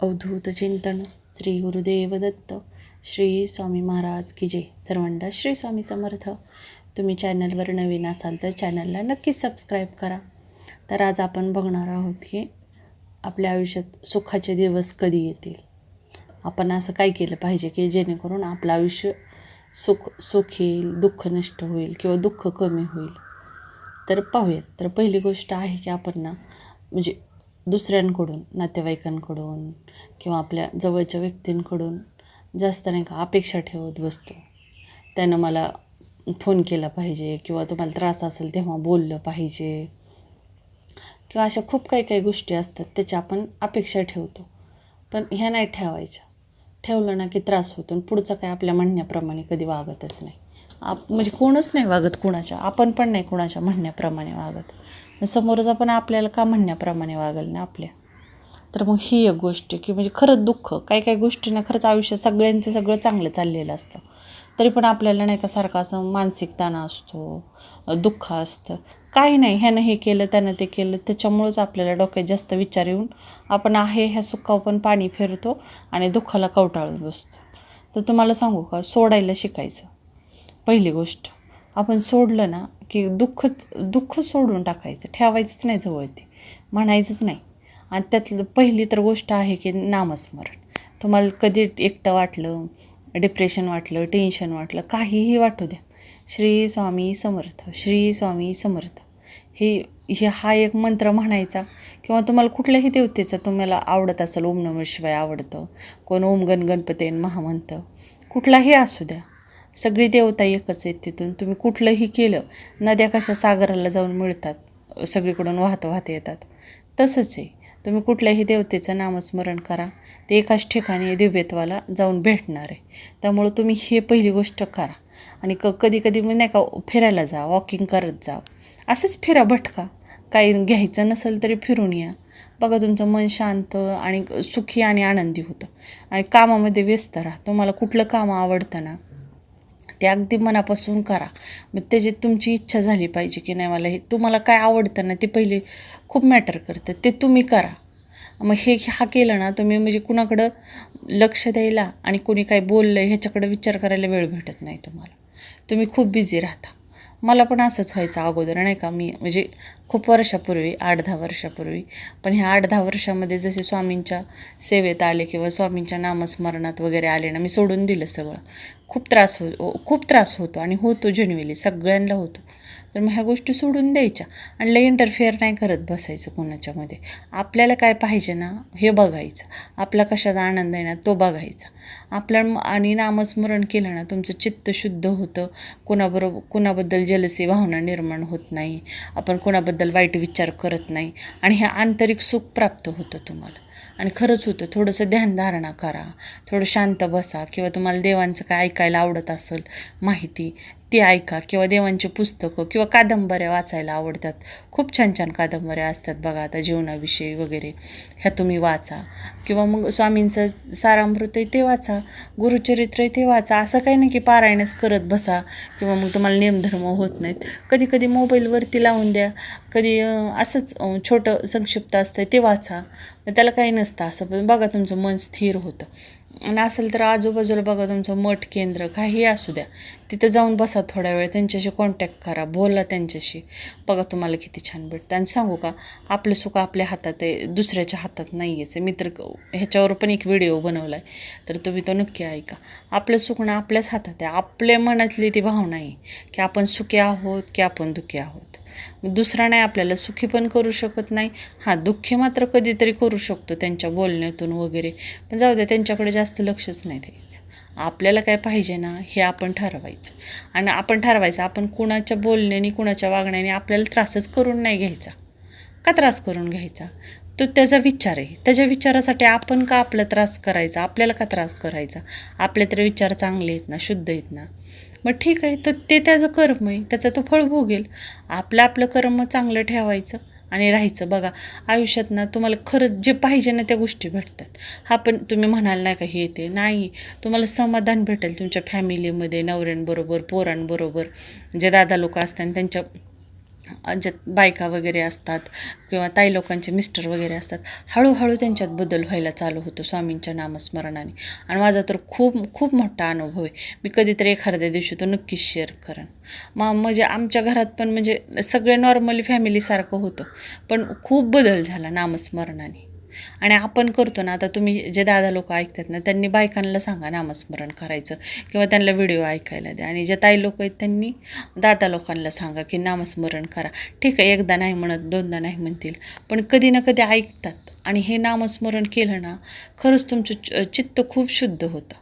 अवधूत चिंतन. श्री गुरुदेव दत्त. श्री स्वामी महाराज की जय. सर्वांना श्री स्वामी समर्थ. तुम्ही चॅनलवर नवीन असाल तर चॅनलला नक्कीच सबस्क्राईब करा. तर आज आपण बघणार आहोत की आपल्या आयुष्यात सुखाचे दिवस कधी येतील? आपण असं काय केलं पाहिजे की जेणेकरून आपलं आयुष्य सुख सुख येईल दुःख नष्ट होईल किंवा दुःख कमी होईल? तर पाहूयात. तर पहिली गोष्ट आहे की आपण ना म्हणजे दुसऱ्यांकडून नातेवाईकांकडून किंवा आपल्या जवळच्या व्यक्तींकडून जास्त नाही का अपेक्षा ठेवत बसतो. त्यानं मला फोन केला पाहिजे किंवा तुम्हाला त्रास असेल तेव्हा बोललं पाहिजे. किंवा अशा खूप काही काही गोष्टी असतात त्याच्या आपण अपेक्षा ठेवतो. पण ह्या नाही ठेवायच्या. ठेवलं ना की त्रास होतो आणि पुढचं काय आपल्या म्हणण्याप्रमाणे कधी वागतच नाही. आप म्हणजे कोणच नाही वागत कुणाच्या. आपण पण नाही कुणाच्या म्हणण्याप्रमाणे वागत. समोरचा पण आपल्याला का म्हणण्याप्रमाणे वागल ना आपल्या? तर मग ही एक गोष्ट की म्हणजे खरंच दुःख काही काही गोष्टींना खरंच आयुष्यात सगळ्यांचं सगळं चांगलं चाललेलं असतं. तरी पण आपल्याला नाही का सारखं असं मानसिक ताणा असतो दुःख असतं. काही नाही ह्यानं हे केलं त्यानं ते केलं त्याच्यामुळंच आपल्याला डोक्यात जास्त विचार येऊन आपण आहे ह्या सुखावर पण पाणी फिरतो आणि दुःखाला कवटाळून बसतो. तर तुम्हाला सांगू का सोडायला शिकायचं. पहिली गोष्ट. आपण सोडलं ना की दुःखच दुःख सोडून टाकायचं ठेवायचंच नाही जवळ ते म्हणायचंच नाही. आणि त्यातलं पहिली तर गोष्ट आहे की नामस्मरण. तुम्हाला कधी एकटं वाटलं डिप्रेशन वाटलं टेन्शन वाटलं काहीही वाटू द्या. श्री स्वामी समर्थ श्री स्वामी समर्थ. हे हे हा एक मंत्र म्हणायचा किंवा तुम्हाला कुठल्याही देवतेचं तुम्हाला आवडत असेल ओम नम शिवाय आवडतं कोण ओम गण गणपतीन म्हणतं कुठलाही असू द्या. सगळी देवता एकच आहेत तिथून. तुम्ही कुठलंही केलं नद्या कशा सागराला जाऊन मिळतात सगळीकडून वाहत वाहत येतात. तसंच आहे. तुम्ही कुठल्याही देवतेचं नामस्मरण करा. ते एकाच ठिकाणी दिव्यत्वाला जाऊन भेटणार आहे. त्यामुळं तुम्ही हे पहिली गोष्ट करा. आणि क कधी कधी मग नाही का फिरायला जा वॉकिंग करत जा. असंच फिरा भटका. काही घ्यायचं नसेल तरी फिरून या. बघा तुमचं मन शांत आणि सुखी आणि आनंदी होतं. आणि कामामध्ये व्यस्त राहा. तुम्हाला कुठलं काम आवडतं ना ते अगदी मनापासून करा. मग त्याची तुमची इच्छा झाली पाहिजे की नाही मला हे तुम्हाला काय आवडतं ना ते पहिले खूप मॅटर करतं. ते तुम्ही करा. मग हे हा केलं ना तुम्ही म्हणजे कुणाकडं लक्ष द्यायला आणि कोणी काय बोललं ह्याच्याकडं विचार करायला वेळ भेटत नाही तुम्हाला. तुम्ही खूप बिझी राहता. मला पण असंच व्हायचं अगोदर नाही का? मी म्हणजे खूप वर्षापूर्वी आठ दहा वर्षापूर्वी पण ह्या आठ दहा वर्षामध्ये जसे स्वामींच्या सेवेत आले किंवा स्वामींच्या नामस्मरणात वगैरे आले ना मी सोडून दिलं सगळं. खूप त्रास हो खूप त्रास होतो आणि होतो जेन्युअली सगळ्यांना होतो. तर मग ह्या गोष्टी सोडून द्यायच्या. आणि लई इंटरफेअर नाही करत बसायचं कोणाच्यामध्ये. आपल्याला काय पाहिजे ना हे बघायचं. आपला कशाचा आनंद आहे ना तो बघायचा. आपल्या आणि नामस्मरण केलं ना तुमचं चित्त शुद्ध होतं. कुणाबरोबर कुणाबद्दल जलसी भावना निर्माण होत नाही. आपण कुणाबद्दल वाईट विचार करत नाही. आणि हे आंतरिक सुख प्राप्त होतं तुम्हाला. आणि खरंच होतं थोडंसं ध्यानधारणा करा थोडं शांत बसा किंवा तुम्हाला देवांचं काय ऐकायला आवडत असेल माहिती ती ऐका किंवा देवांची पुस्तकं किंवा कादंबऱ्या वाचायला आवडतात. खूप छान छान कादंबऱ्या असतात बघा आता जीवनाविषयी वगैरे. ह्या तुम्ही वाचा किंवा मग स्वामींचं सारामृतही आहे ते वाचा गुरुचरित्र आहे ते वाचा. असं काही नाही की पारायणच करत बसा किंवा मग तुम्हाला नियमधर्म होत नाहीत. कधी कधी मोबाईलवरती लावून द्या. कधी असंच छोटं संक्षिप्त असतं ते वाचा. त्याला काही नसतं असं. पण बघा तुमचं मन स्थिर होतं. आणि असेल तर आजूबाजूला बघा तुमचं मठ केंद्र काही असू द्या. तिथं जाऊन बसा थोड्या वेळ त्यांच्याशी कॉन्टॅक्ट करा बोला त्यांच्याशी. बघा तुम्हाला किती छान भेटतं. आणि सांगू का आपलं सुख आपल्या हातात आहे दुसऱ्याच्या हातात नाही आहे. मी तर ह्याच्यावर पण एक व्हिडिओ बनवला आहे तर तुम्ही तो नक्की ऐका. आपलं सुखणं आपल्याच हातात आहे. आपल्या मनातली ती भावना आहे की आपण सुखी आहोत की आपण दुखी आहोत. दुसरा नाही आपल्याला सुखी पण करू शकत नाही. हां दुःखी मात्र कधीतरी करू शकतो त्यांच्या बोलण्यातून वगैरे. पण जाऊ द्या त्यांच्याकडे जास्त लक्षच नाही द्यायचं. आपल्याला काय पाहिजे ना हे आपण ठरवायचं. आणि आपण ठरवायचं आपण कुणाच्या बोलण्याने कुणाच्या वागण्याने आपल्याला त्रासच करून नाही घ्यायचा. का त्रास करून घ्यायचा? तो त्याचा विचार आहे. त्याच्या विचारासाठी आपण का आपला त्रास करायचा? आपल्याला का त्रास करायचा? आपले तर विचार चांगले आहेत ना शुद्ध आहेत ना. मग ठीक आहे तर ते त्याचं कर्म आहे. त्याचं तो फळ भोगेल. आपलं आपलं कर्म चांगलं ठेवायचं आणि राहायचं. बघा आयुष्यात ना तुम्हाला खरंच जे पाहिजे ना त्या गोष्टी भेटतात. हा पण तुम्ही म्हणाल नाही का हे येते नाही. तुम्हाला समाधान भेटेल तुमच्या फॅमिलीमध्ये नवऱ्यांबरोबर पोरांबरोबर. जे दादा लोक असतात त्यांच्या ज्यात बायका वगैरे असतात किंवा ताई लोकांचे मिस्टर वगैरे असतात हळूहळू त्यांच्यात बदल व्हायला चालू होतो स्वामींच्या नामस्मरणाने. आणि माझा तर खूप खूप मोठा अनुभव आहे. मी कधीतरी एखाद्या दिवशी तो नक्कीच शेअर करेन. मा म्हणजे आमच्या घरात पण म्हणजे सगळे नॉर्मली फॅमिलीसारखं होतं. पण खूप बदल झाला नामस्मरणाने. आणि आपण करतो ना आता तुम्ही जे दादा लोक ऐकतात ना त्यांनी बायकांना सांगा नामस्मरण करायचं किंवा त्यांना व्हिडिओ ऐकायला द्या. आणि जे ताई लोक आहेत त्यांनी दादा लोकांना सांगा की नामस्मरण करा. ठीक आहे एकदा नाही म्हणत दोनदा नाही म्हणतील पण कधी ना कधी ऐकतात. आणि हे नामस्मरण केलं ना खरंच तुमचं चित्त खूप शुद्ध होतं.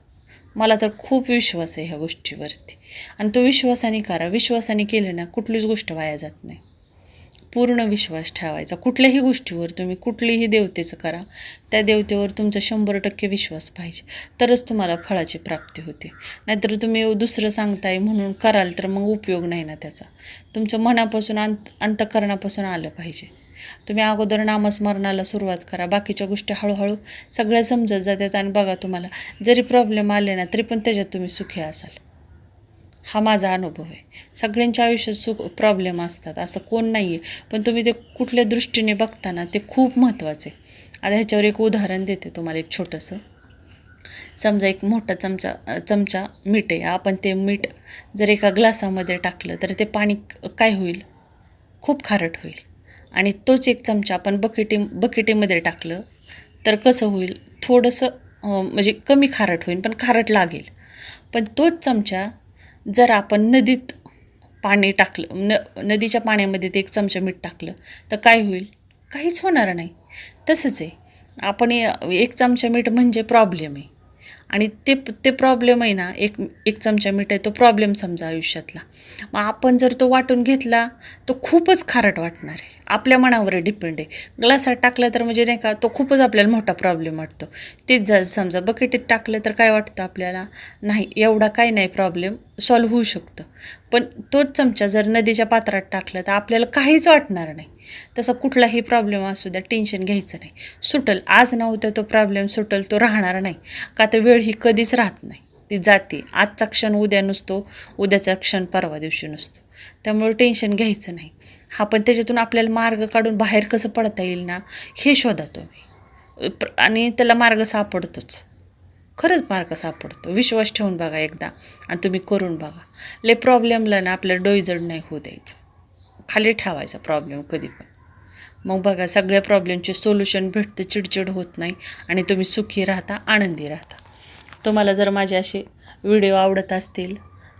मला तर खूप विश्वास आहे ह्या गोष्टीवरती. आणि तो विश्वासाने करा. विश्वासाने केलं ना कुठलीच गोष्ट वाया जात नाही. पूर्ण विश्वास ठेवायचा. कुठल्याही गोष्टीवर तुम्ही कुठलीही देवतेचं करा त्या देवतेवर तुमचा शंभर टक्के विश्वास पाहिजे. तरच तुम्हाला फळाची प्राप्ती होते. नाहीतर तुम्ही दुसरं सांगताय म्हणून कराल तर मग उपयोग नाही ना त्याचा. तुमचं मनापासून अंत अंतकरणापासून आलं पाहिजे. तुम्ही अगोदर नामस्मरणाला सुरुवात करा. बाकीच्या गोष्टी हळूहळू सगळ्या समजत जातात आणि बघा तुम्हाला जरी प्रॉब्लेम आले ना तरी पण त्याच्यात तुम्ही सुखी असाल. हा माझा अनुभव आहे. सगळ्यांच्या आयुष्यात सुख प्रॉब्लेम असतात असं कोण नाही आहे पण तुम्ही ते कुठल्या दृष्टीने बघताना ते खूप महत्त्वाचं आहे. आता ह्याच्यावर एक उदाहरण देते तुम्हाला एक छोटंसं. समजा एक मोठा चमचा चमचा मीठ आहे. आपण ते मीठ जर एका ग्लासामध्ये टाकलं तर ते पाणी काय होईल? खूप खारट होईल. आणि तोच एक चमचा आपण बकेटी बकेटीमध्ये टाकलं तर कसं होईल? थोडंसं म्हणजे कमी खारट होईल पण खारट लागेल. पण तोच चमचा जर आपण नदीत पाणी टाकलं न नदीच्या पाण्यामध्ये ते एक चमचा मीठ टाकलं तर काय होईल? काहीच होणार नाही. तसंच आहे. आपण एक चमचा मीठ म्हणजे प्रॉब्लेम आहे. आणि ते ते प्रॉब्लेम आहे ना एक एक चमचा मीठ आहे तो प्रॉब्लेम समजा आयुष्यातला. मग आपण जर तो वाटून घेतला तो खूपच खारट वाटणार आहे. आपल्या मनावर डिपेंड आहे. ग्लासात टाकलं तर म्हणजे नाही का तो खूपच आपल्याला मोठा प्रॉब्लेम वाटतो. तेच जर समजा बकेटीत टाकलं तर काय वाटतं आपल्याला? नाही एवढा काय नाही प्रॉब्लेम सॉल्व्ह होऊ शकतं. पण तोच चमचा जर नदीच्या पात्रात टाकला तर आपल्याला काहीच वाटणार नाही. तसा कुठलाही प्रॉब्लेम असू द्या टेन्शन घ्यायचं नाही. सुटल आज नव्हतं तो प्रॉब्लेम सुटल तो राहणार नाही. का तर वेळ ही कधीच राहत नाही. ती जाते. आजचा क्षण उद्या नसतो उद्याचा क्षण परवा दिवशी नसतो. त्यामुळे टेन्शन घ्यायचं नाही. हा पण त्याच्यातून आपल्याला मार्ग काढून बाहेर कसं पडता येईल ना हे शोधा तुम्ही. प्र- आणि त्याला मार्ग सापडतोच. खरंच मार्ग सापडतो. विश्वास ठेवून बघा एकदा आणि तुम्ही करून बघा. लय प्रॉब्लेमला ना आपल्याला डोईजड नाही होऊ द्यायचं. खाली ठेवायचा प्रॉब्लेम कधी पण. मग बघा सगळ्या प्रॉब्लेमचे सोल्युशन भेटतं चिडचिड होत नाही आणि तुम्ही सुखी राहता आनंदी राहता. तुम्हाला जर माझे असे व्हिडिओ आवडत असतील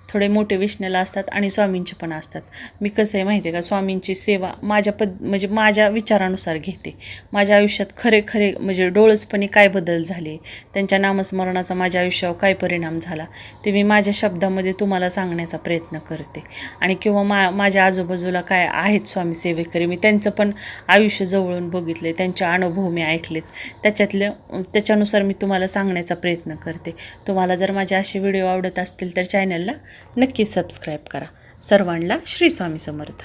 थोडे मोठे विष्णूला असतात आणि स्वामींचे पण असतात. मी कसं आहे माहिती आहे का? स्वामींची सेवा माझ्या पद म्हणजे माझ्या विचारानुसार घेते. माझ्या आयुष्यात खरे खरे म्हणजे डोळसपणे काय बदल झाले? त्यांच्या नामस्मरणाचा माझ्या आयुष्यावर काय परिणाम झाला? ते मी माझ्या शब्दामध्ये तुम्हाला सांगण्याचा प्रयत्न करते. आणि किंवा मा माझ्या आजूबाजूला काय आहेत स्वामी सेवेकरी? मी त्यांचं पण आयुष्य जवळून बघितले त्यांचे अनुभव मी ऐकलेत. त्याच्यातले त्याच्यानुसार मी तुम्हाला सांगण्याचा प्रयत्न करते. तुम्हाला जर माझे असे व्हिडिओ आवडत असतील तर चॅनलला नक्की सबस्क्राईब करा. सर्वांना श्री स्वामी समर्थ.